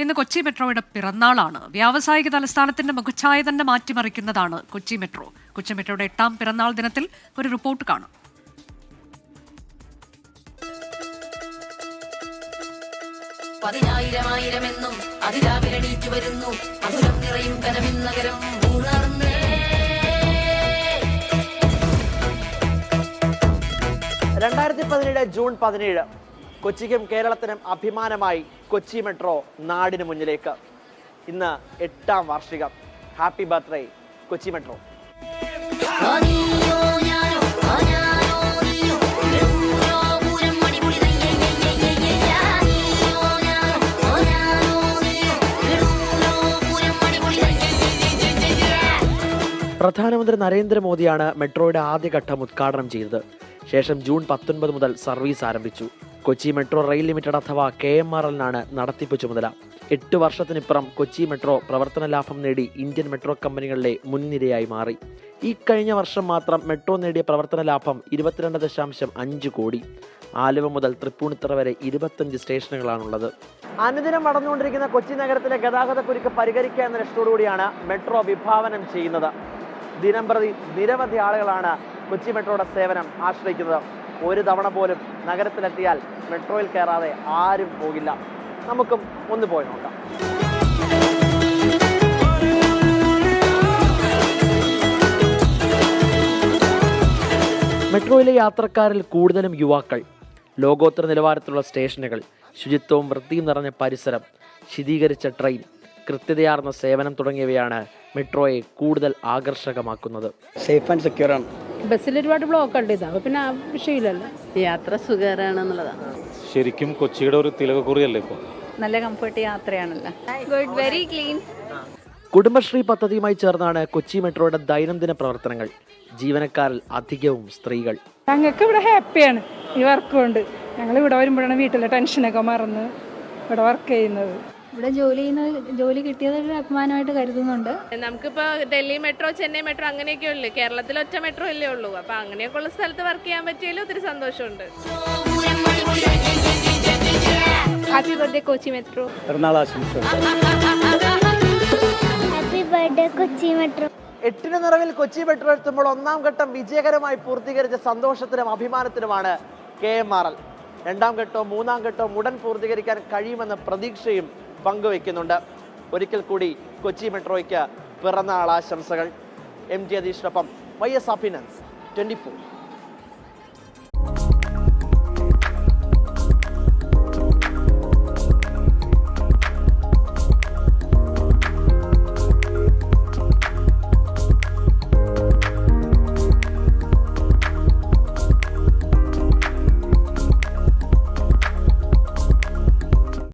ഇന്ന് കൊച്ചി മെട്രോയുടെ പിറന്നാളാണ്. വ്യാവസായിക തലസ്ഥാനത്തിന്റെ മുഖച്ഛായ തന്നെ മാറ്റിമറിക്കുന്നതാണ് കൊച്ചി മെട്രോ. കൊച്ചി മെട്രോയുടെ എട്ടാം പിറന്നാൾ ദിനത്തിൽ ഒരു റിപ്പോർട്ട് കാണാം. എന്നും അതിരാവിലെണീറ്റു വരുന്നു. മധുരം നിറയും കനവിൻ നഗരം ഉണർന്നേ രണ്ടായിരത്തി പതിനേഴ് ജൂൺ പതിനേഴ്. കൊച്ചിക്കും കേരളത്തിനും അഭിമാനമായി കൊച്ചി മെട്രോ നാടിന് മുന്നിലേക്ക്. ഇന്ന് എട്ടാം വാർഷികം. Happy birthday Kochi metro. പ്രധാനമന്ത്രി നരേന്ദ്രമോദിയാണ് മെട്രോയുടെ ആദ്യഘട്ടം ഉദ്ഘാടനം ചെയ്തത്. ശേഷം ജൂൺ പത്തൊൻപത് മുതൽ സർവീസ് ആരംഭിച്ചു. കൊച്ചി മെട്രോ റെയിൽ ലിമിറ്റഡ് അഥവാ കെ എം ആർ എല്ലിനാണ് നടത്തിപ്പ് ചുമതല. എട്ട് വർഷത്തിനിപ്പുറം കൊച്ചി മെട്രോ പ്രവർത്തന ലാഭം നേടി ഇന്ത്യൻ മെട്രോ കമ്പനികളിലെ മുൻനിരയായി മാറി. ഈ കഴിഞ്ഞ വർഷം മാത്രം മെട്രോ നേടിയ പ്രവർത്തന ലാഭം ഇരുപത്തിരണ്ട് ദശാംശം അഞ്ച് കോടി. ആലുവ മുതൽ തൃപ്പൂണിത്തറ വരെ ഇരുപത്തഞ്ച് സ്റ്റേഷനുകളാണുള്ളത്. അനുദിനം നടന്നുകൊണ്ടിരിക്കുന്ന കൊച്ചി നഗരത്തിലെ ഗതാഗത കുരുക്ക് പരിഹരിക്കുക എന്ന ലക്ഷ്യത്തോടുകൂടിയാണ് മെട്രോ വിഭാവനം ചെയ്യുന്നത്. ദിനംപ്രതി നിരവധി ആളുകളാണ് കൊച്ചി മെട്രോയുടെ സേവനം ആശ്രയിക്കുന്നത്. ഒരു തവണ പോലും നഗരത്തിലെത്തിയാൽ മെട്രോയിൽ കയറാതെ ആരും പോകില്ല. നമുക്കും ഒന്ന് പോയി നോക്കാം. മെട്രോയിലെ യാത്രക്കാരിൽ കൂടുതലും യുവാക്കൾ. ലോകോത്തര നിലവാരത്തിലുള്ള സ്റ്റേഷനുകൾ ശുചിത്വവും വൃത്തിയും നിറഞ്ഞ പരിസരം ശീതീകരിച്ച ട്രെയിൻ കൃത്യതയാർന്ന സേവനം തുടങ്ങിയവയാണ് മെട്രോയെ കൂടുതൽ ആകർഷകമാക്കുന്നത്. സേഫ് ആൻഡ് സെക്യൂർ ആണ്. ബസ്സിൽ ഒരുപാട് ബ്ലോക്ക് ഉണ്ട് ഇതാ പിന്നെ ആ വിഷയമില്ലല്ലോ. യാത്ര സുഖകരമാണെന്നുള്ളതാണ്. ശരിക്കും കൊച്ചിയുടെ ഒരു തിലകക്കുറിയല്ലേ ഇപ്പോൾ നല്ല കംഫർട്ട് യാത്രയാണല്ലോ. ഗുഡ് വെരി ക്ലീൻ കുടുംബശ്രീ പദ്ധതിയുമായി ചേർന്നാണ് കൊച്ചി മെട്രോയുടെ ദൈനംദിന പ്രവർത്തനങ്ങൾ. ജീവനക്കാരിൽ അധികവും സ്ത്രീകൾ. ഞങ്ങൾക്ക് ഇവിടെ ഹാപ്പിയാണ് ഈ വർക്ക് കൊണ്ട്. ഞങ്ങൾ ഇവിടെ വരുമ്പോഴാണ് വീട്ടിലെ ടെൻഷനൊക്കെ മറന്ന് ഇവിടെ വർക്ക് ചെയ്യുന്നത്. ഇവിടെ ജോലി ചെയ്യുന്ന ജോലി കിട്ടിയത് ഒരു അഭിമാനമായിട്ട് കരുതുന്നുണ്ട്. നമുക്കിപ്പോ ഡൽഹി മെട്രോ ചെന്നൈ മെട്രോ അങ്ങനെയൊക്കെ ഉള്ളു. കേരളത്തിൽ ഒറ്റ മെട്രോ അല്ലേ ഉള്ളൂ. അപ്പൊ അങ്ങനെയൊക്കെ ഉള്ള സ്ഥലത്ത് വർക്ക് ചെയ്യാൻ പറ്റിയാലും ഒത്തിരി സന്തോഷമുണ്ട്. ഹാപ്പി ബർത്ത്ഡേ കൊച്ചി മെട്രോ പിറന്നാൾ ആശംസകൾ. ഹാപ്പി ബർത്ത്ഡേ കൊച്ചി മെട്രോ എട്ടിന് നിറവിൽ കൊച്ചി മെട്രോ എത്തുമ്പോൾ ഒന്നാം ഘട്ടം വിജയകരമായി പൂർത്തീകരിച്ച സന്തോഷത്തിനും അഭിമാനത്തിനുമാണ് കെ എം ആർ എൽ. രണ്ടാം ഘട്ടവും മൂന്നാം ഘട്ടവും ഉടൻ പൂർത്തീകരിക്കാൻ കഴിയുമെന്ന പ്രതീക്ഷയും പങ്കുവയ്ക്കുന്നുണ്ട്. ഒരിക്കൽ കൂടി കൊച്ചി മെട്രോയ്ക്ക് പിറന്നാൾ ആശംസകൾ. M G അതീഷിനൊപ്പം Y S Abhinand twenty four.